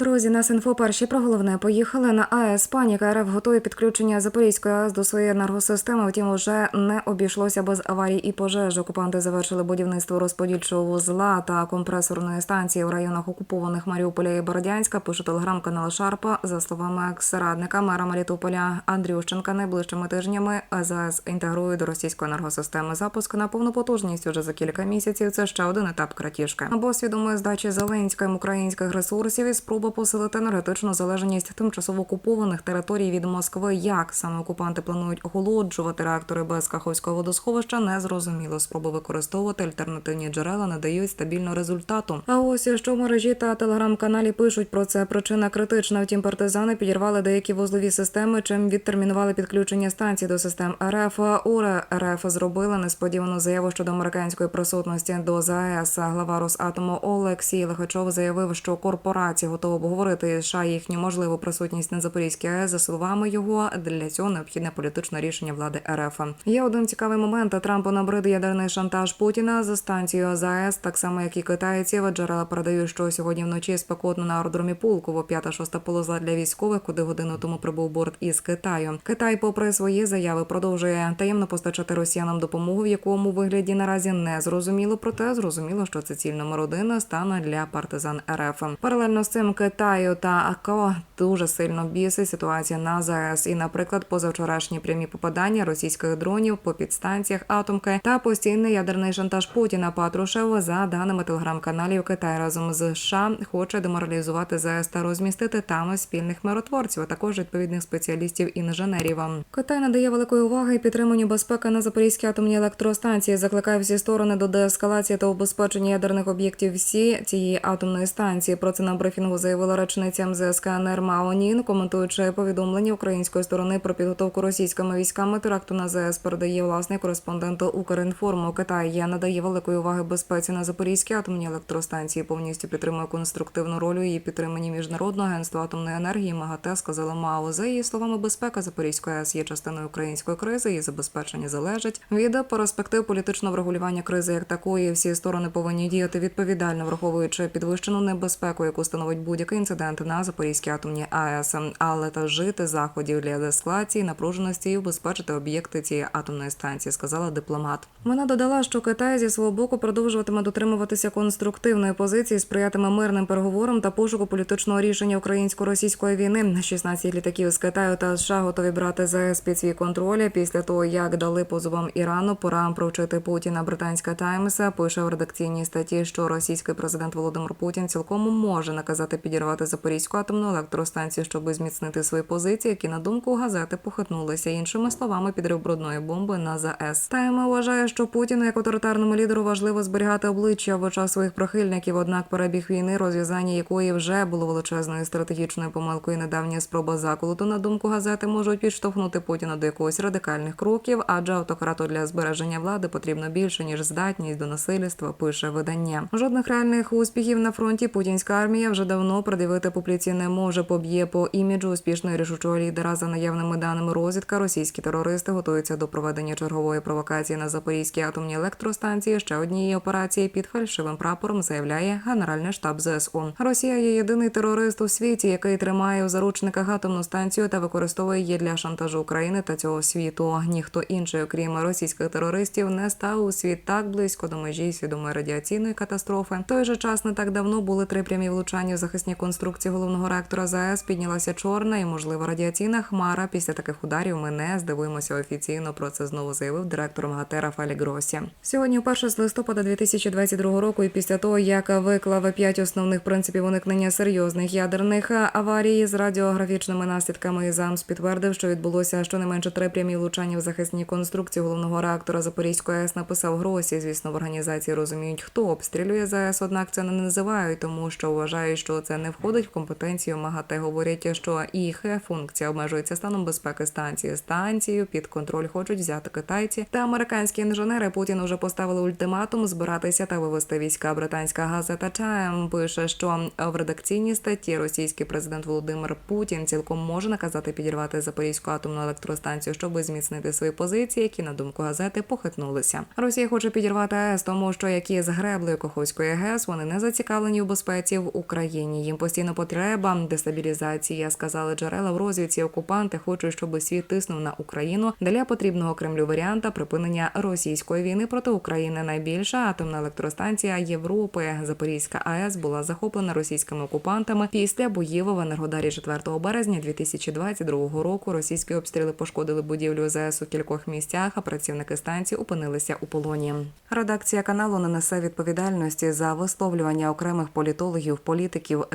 Друзі, нас інфо перші про головне поїхали на АЕС. Паніка РФ готує підключення Запорізької АЕС до своєї енергосистеми. Втім, уже не обійшлося без аварій і пожеж. Окупанти завершили будівництво розподільчого вузла та компресорної станції в районах окупованих Маріуполя і Бородянська. Пише телеграм-канал Шарпа. За словами екс-радника мера Маріуполя Андрющенка, найближчими тижнями АЗС інтегрує до російської енергосистеми запуск на повну потужність уже за кілька місяців. Це ще один етап кратіжки. Або свідомої здачі Зеленським українських ресурсів і спроба посилити енергетичну залежність тимчасово окупованих територій від Москви. Як саме окупанти планують охолоджувати реактори без Каховського водосховища, не зрозуміло. Спроби використовувати альтернативні джерела не дають стабільного результату. А ось що в мережі та телеграм-каналі пишуть про це. Причина критична. Втім, партизани підірвали деякі вузлові системи, чим відтермінували підключення станцій до систем РФ. УР РФ зробила несподівану заяву щодо американської присутності до ЗАЕС. Глава Росатому Олексій Лихачов заявив, що корпорація готова обговорити США їхню можливу присутність на Запорізькій АЕС. За словами його, для цього необхідне політичне рішення влади РФ. Є один цікавий момент. Трампу набрид ядерний шантаж Путіна за станцією ЗАЕС, так само як і китайців. Джерела передають, що сьогодні вночі спекотно на аеродромі Пулково, п'ята шоста полоза для військових, куди годину тому прибув борт із Китаю. Китай, попри свої заяви, продовжує таємно постачати росіянам допомогу, в якому вигляді наразі не зрозуміло. Проте зрозуміло, що це ціль номер один стане для партизан РФ. Паралельно з цим Китаю та АКО дуже сильно бісить ситуація на ЗАЕС. І, наприклад, позавчорашні прямі попадання російських дронів по підстанціях атомки та постійний ядерний шантаж Путіна Патрушев за даними телеграм-каналів Китай разом з США хоче деморалізувати ЗАЕС та розмістити там спільних миротворців, а також відповідних спеціалістів інженерів. Китай надає великої уваги підтриманню безпеки на Запорізькій атомній електростанції. Закликає всі сторони до деескалації та убезпечення ядерних об'єктів всі цієї атомної станції. Про це на брифінгу заявила речниця МЗС КНР Маонін, коментуючи повідомлення української сторони про підготовку російськими військами теракту на ЗС, передає власний кореспондент Укрінформу. Китай є надає великої уваги безпеці на Запорізькій атомній електростанції. Повністю підтримує конструктивну роль її підтриманні міжнародного агентства атомної енергії. МАГАТЕ сказала Мао. За її словами, безпека Запорізької АЕС є частиною української кризи. Її забезпечення залежить від перспектив політичного врегулювання кризи як такої. Всі сторони повинні діяти відповідально, враховуючи підвищену небезпеку, яку становить будь-який інцидент на Запорізькій атомній АЕС, але та вжити заходів для деескалації, напруженості і убезпечити об'єкти цієї атомної станції, сказала дипломат. Вона додала, що Китай зі свого боку продовжуватиме дотримуватися конструктивної позиції, сприятиме мирним переговорам та пошуку політичного рішення українсько-російської війни. 16 літаків з Китаю та США готові брати ЗАЕС під свій контроль після того, як дали позовам Ірану пора провчити Путіна. Британська Таймс пише в редакційній статті, що російський президент Володимир Путін цілком може наказати підірвати Запорізьку атомну електростанцію, щоб зміцнити свої позиції, які на думку газети похитнулися. Іншими словами, підрив брудної бомби на ЗАЕС. Тайма вважає, що Путіну як авторитарному лідеру важливо зберігати обличчя в очах своїх прихильників. Однак перебіг війни, розв'язання якої вже було величезною стратегічною помилкою. Недавня спроба заколоту, на думку газети, можуть підштовхнути Путіна до якогось радикальних кроків, адже автократу для збереження влади потрібно більше ніж здатність до насильства. Пише видання. Жодних реальних успіхів на фронті путінська армія вже давно пред'явити публіці не може. Поб'є по іміджу успішного і рішучого лідера за наявними даними розвідка. Російські терористи готуються до проведення чергової провокації на Запорізькій атомній електростанції. Ще однієї операції під фальшивим прапором заявляє Генеральний штаб ЗСУ. Росія є єдиний терорист у світі, який тримає у заручниках атомну станцію та використовує її для шантажу України та цього світу. Ніхто інший, окрім російських терористів, не став у світ так близько до межі свідомої радіаційної катастрофи. В той же час не так давно були три прямі влучання захисні конструкції головного реактора ЗАЕС. Піднялася чорна і можливо радіаційна хмара. Після таких ударів ми не здивуємося офіційно. Про це знову заявив директор МАГАТЕ Рафалі Гросі. Сьогодні, вперше з листопада 2022 року, і після того як виклав п'ять основних принципів уникнення серйозних ядерних аварій з радіографічними наслідками ЗАМС підтвердив, що відбулося щонайменше три прямі влучання в захисній конструкції головного реактора Запорізької АЕС. Написав Гросі. Звісно, в організації розуміють, хто обстрілює ЗАЕС, однак це не називають, тому що вважають, що це не входить в компетенцію МАГАТЕ. Говорять, що їх функція обмежується станом безпеки станції. Станцію під контроль хочуть взяти китайці та американські інженери. Путін уже поставили ультиматум збиратися та вивести війська. Британська газета Time пише, що в редакційній статті російський президент Володимир Путін цілком може наказати підірвати Запорізьку атомну електростанцію, щоб зміцнити свої позиції, які на думку газети похитнулися. Росія хоче підірвати АЕС, тому що які з греблею Каховської ГЕС вони не зацікавлені в безпеці в Україні. Їм постійно потреба дестабілізація. Сказали джерела в розвідці. Окупанти хочуть, щоб світ тиснув на Україну для потрібного Кремлю варіанта припинення російської війни проти України. Найбільша атомна електростанція Європи Запорізька АЕС була захоплена російськими окупантами після боїв в Енергодарі 4 березня 2022 року. Російські обстріли пошкодили будівлю ЗС у кількох місцях, а працівники станції опинилися у полоні. Редакція каналу не несе відповідальності за висловлювання окремих політологів, політиків,